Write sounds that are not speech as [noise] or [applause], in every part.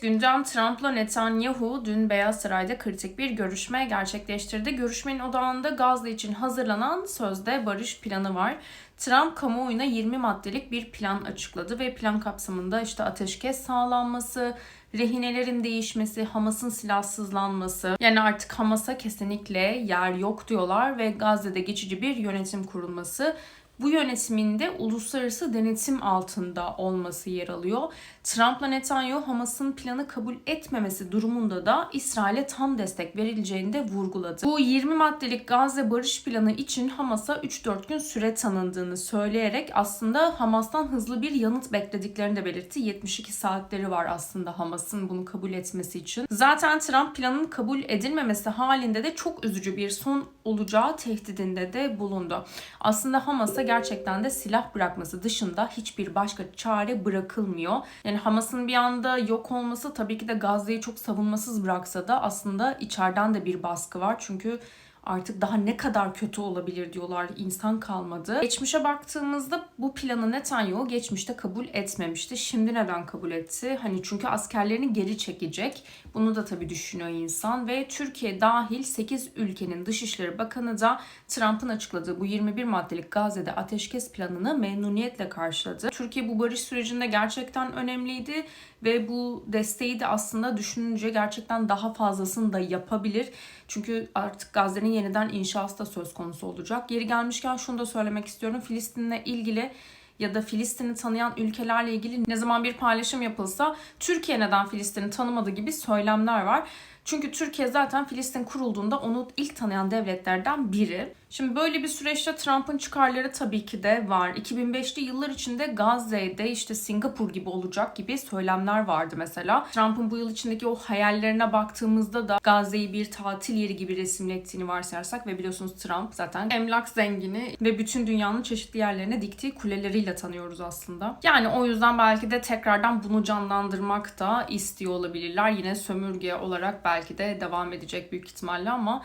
Gündem Trump'la Netanyahu dün Beyaz Saray'da kritik bir görüşme gerçekleştirdi. Görüşmenin odağında Gazze için hazırlanan sözde barış planı var. Trump kamuoyuna 20 maddelik bir plan açıkladı ve plan kapsamında işte ateşkes sağlanması, rehinelerin değişmesi, Hamas'ın silahsızlanması yani artık Hamas'a kesinlikle yer yok diyorlar ve Gazze'de geçici bir yönetim kurulması. Bu yönetimin de uluslararası denetim altında olması yer alıyor. Trump'la Netanyahu Hamas'ın planı kabul etmemesi durumunda da İsrail'e tam destek verileceğini de vurguladı. Bu 20 maddelik Gazze barış planı için Hamas'a 3-4 gün süre tanındığını söyleyerek aslında Hamas'tan hızlı bir yanıt beklediklerini de belirtti. 72 saatleri var aslında Hamas'ın bunu kabul etmesi için. Zaten Trump planın kabul edilmemesi halinde de çok üzücü bir son olacağı tehdidinde de bulundu. Aslında Hamas'a gerçekten de silah bırakması dışında hiçbir başka çare bırakılmıyor. Yani Hamas'ın bir anda yok olması tabii ki de Gazze'yi çok savunmasız bıraksa da aslında içeriden de bir baskı var. Çünkü artık daha ne kadar kötü olabilir diyorlar. İnsan kalmadı. Geçmişe baktığımızda bu planı Netanyahu geçmişte kabul etmemişti. Şimdi neden kabul etti? Hani çünkü askerlerini geri çekecek. Bunu da tabii düşünüyor insan ve Türkiye dahil 8 ülkenin Dışişleri Bakanı da Trump'ın açıkladığı bu 21 maddelik Gazze'de ateşkes planını memnuniyetle karşıladı. Türkiye bu barış sürecinde gerçekten önemliydi ve bu desteği de aslında düşününce gerçekten daha fazlasını da yapabilir. Çünkü artık Gazze'nin yeniden inşası da söz konusu olacak. Yeri gelmişken şunu da söylemek istiyorum. Filistin'le ilgili ya da Filistin'i tanıyan ülkelerle ilgili ne zaman bir paylaşım yapılsa Türkiye neden Filistin'i tanımadı gibi söylemler var. Çünkü Türkiye zaten Filistin kurulduğunda onu ilk tanıyan devletlerden biri. Şimdi böyle bir süreçte Trump'ın çıkarları tabii ki de var. 2005'li yıllar içinde Gazze'de işte Singapur gibi olacak gibi söylemler vardı mesela. Trump'ın bu yıl içindeki o hayallerine baktığımızda da Gazze'yi bir tatil yeri gibi resimlettiğini varsayarsak ve biliyorsunuz Trump zaten emlak zengini ve bütün dünyanın çeşitli yerlerine diktiği kuleleriyle tanıyoruz aslında. Yani o yüzden belki de tekrardan bunu canlandırmak da istiyor olabilirler. Yine sömürge olarak belki de devam edecek büyük ihtimalle ama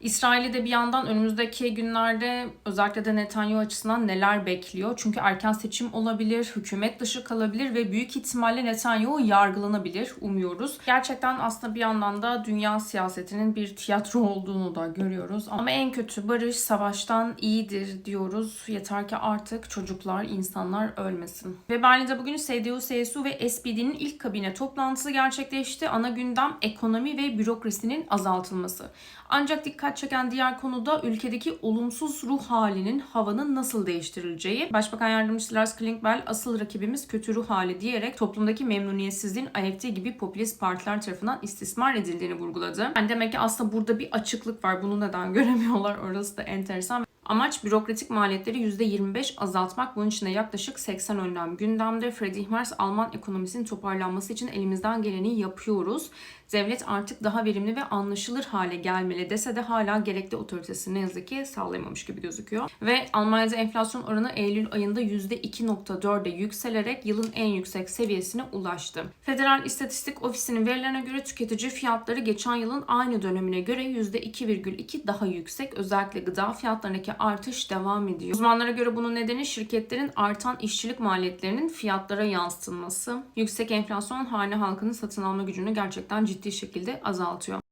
İsrail'i de bir yandan önümüzdeki günlerde özellikle de Netanyahu açısından neler bekliyor? Çünkü erken seçim olabilir, hükümet dışı kalabilir ve büyük ihtimalle Netanyahu yargılanabilir umuyoruz. Gerçekten aslında bir yandan da dünya siyasetinin bir tiyatro olduğunu da görüyoruz. Ama en kötü barış savaştan iyidir diyoruz. Yeter ki artık çocuklar, insanlar ölmesin. Ve Berlin'de bugün CDU, CSU ve SPD'nin ilk kabine toplantısı gerçekleşti. Ana gündem ekonomi ve bürokrasinin azaltılması. Ancak dikkat çeken diğer konu da ülkedeki olumsuz ruh halinin havanın nasıl değiştirileceği. Başbakan Yardımcısı Lars Klingbeil asıl rakibimiz kötü ruh hali diyerek toplumdaki memnuniyetsizliğin AFD gibi popülist partiler tarafından istismar edildiğini vurguladı. Yani demek ki aslında burada bir açıklık var. Bunu neden [laughs] göremiyorlar orası da enteresan. Amaç bürokratik maliyetleri %25 azaltmak. Bunun için de yaklaşık 80 önlem gündemde. Friedrich Merz Alman ekonomisinin toparlanması için elimizden geleni yapıyoruz. Devlet artık daha verimli ve anlaşılır hale gelmeli dese de hala gerekli otoritesini ne yazık ki sağlayamamış gibi gözüküyor. Ve Almanya'da enflasyon oranı Eylül ayında %2.4'e yükselerek yılın en yüksek seviyesine ulaştı. Federal İstatistik Ofisi'nin verilerine göre tüketici fiyatları geçen yılın aynı dönemine göre %2,2 daha yüksek. Özellikle gıda fiyatlarındaki artış devam ediyor. Uzmanlara göre bunun nedeni şirketlerin artan işçilik maliyetlerinin fiyatlara yansıtılması. Yüksek enflasyon hane halkının satın alma gücünü gerçekten ciddi şekilde azaltıyor.